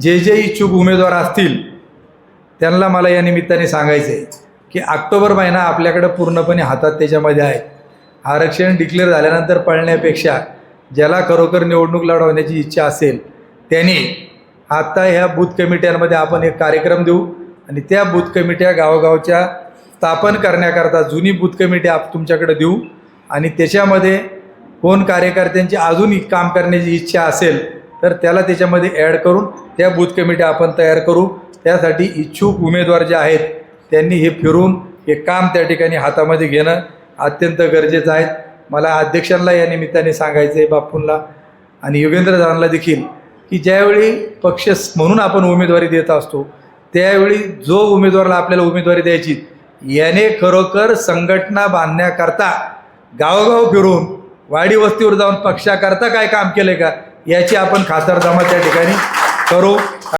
जे जे इच्छुक उमेदवार असतील त्यांना मला या निमित्ताने सांगायचं आहे की ऑक्टोबर महिना आपल्याकडं पूर्णपणे हातात त्याच्यामध्ये आहे. आरक्षण डिक्लेअर झाल्यानंतर पळण्यापेक्षा ज्याला खरोखर निवडणूक लढवण्याची इच्छा असेल त्यांनी आता ह्या बूथ कमिट्यांमध्ये आपण एक कार्यक्रम देऊ आणि त्या बूथ कमिट्या गावोगावच्या स्थापन करण्याकरता जुनी बूथ कमिटी आप तुमच्याकडे देऊ आणि त्याच्यामध्ये कोण कार्यकर्त्यांची अजून काम करण्याची इच्छा असेल तर त्याला त्याच्यामध्ये ॲड करून त्या बूथ कमिट्या आपण तयार करू. त्यासाठी इच्छुक उमेदवार जे आहेत त्यांनी हे फिरून हे काम त्या ठिकाणी हातामध्ये घेणं अत्यंत गरजेचं आहे. मला अध्यक्षांना या निमित्ताने सांगायचं आहे बापूंना आणि योगेंद्र दादांना देखील की ज्यावेळी पक्ष म्हणून आपण उमेदवारी देत असतो त्यावेळी जो उमेदवाराला आपल्याला उमेदवारी द्यायची याने खरोखर संघटना बांधण्याकरता गावोगाव फिरून वाडी वस्तीवर जाऊन पक्षाकरता काय काम केलं आहे का याची आपण खातरजमा त्या ठिकाणी करू.